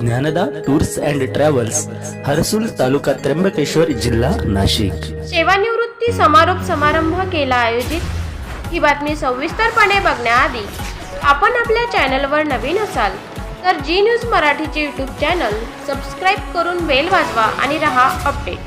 Dnyanada tours and travels Harsul taluka Trimbakeshwar जिल्हा नाशिक. सेवानिवृत्ती समारोप समारंभ केला आयोजित. ही बातमी सविस्तरपणे बघण्याआधी आपण आपल्या चॅनलवर नवीन असाल तर जी न्यूज मराठीचे यूट्यूब चॅनल सबस्क्राईब करून बेल वाजवा आणि रहा अपडेट.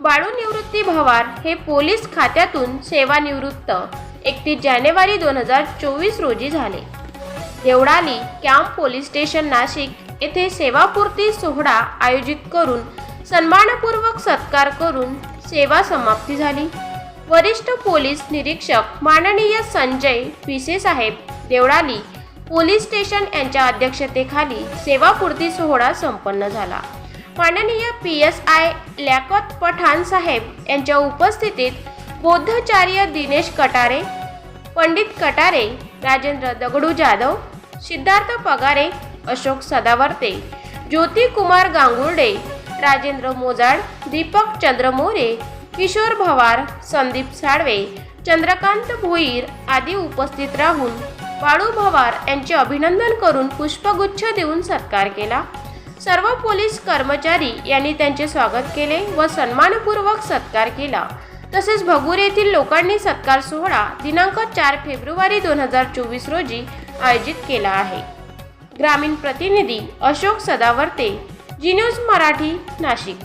बाळू निवृत्ती भवार हे पोलीस खात्यातून सेवानिवृत्त एकतीस जानेवारी दोन हजार चोवीस रोजी झाले. Deolali camp police station Nashik येथे सेवापूर्ती सोहळा आयोजित करून सन्मानपूर्वक सत्कार करून सेवा समाप्ती झाली. वरिष्ठ पोलीस निरीक्षक माननीय संजय पिसे साहेब देवळाली पोलीस स्टेशन यांच्या अध्यक्षतेखाली सेवापूर्ती सोहळा संपन्न झाला. माननीय पी एस आय लॅकत पठाण साहेब यांच्या उपस्थितीत बौद्धचार्य दिनेश कटारे पंडित कटारे राजेंद्र दगडू जाधव सिद्धार्थ पगारे अशोक सदावर्ते ज्योती कुमार गांगुर्डे राजेंद्र मोजाड दीपक चंद्र मोरे किशोर भवार संदीप साळवे चंद्रकांत भोईर आदी उपस्थित राहून बाळू भवार यांचे अभिनंदन करून पुष्पगुच्छ देऊन सत्कार केला. सर्व पोलीस कर्मचारी यांनी त्यांचे स्वागत केले व सन्मानपूर्वक सत्कार केला. तसेच भगूर येथील लोकांनी सत्कार सोहळा दिनांक चार फेब्रुवारी दोन हजार चोवीस रोजी आयोजित केला आहे. ग्रामीण प्रतिनिधी अशोक सदावर्ते जी न्यूज मराठी नाशिक.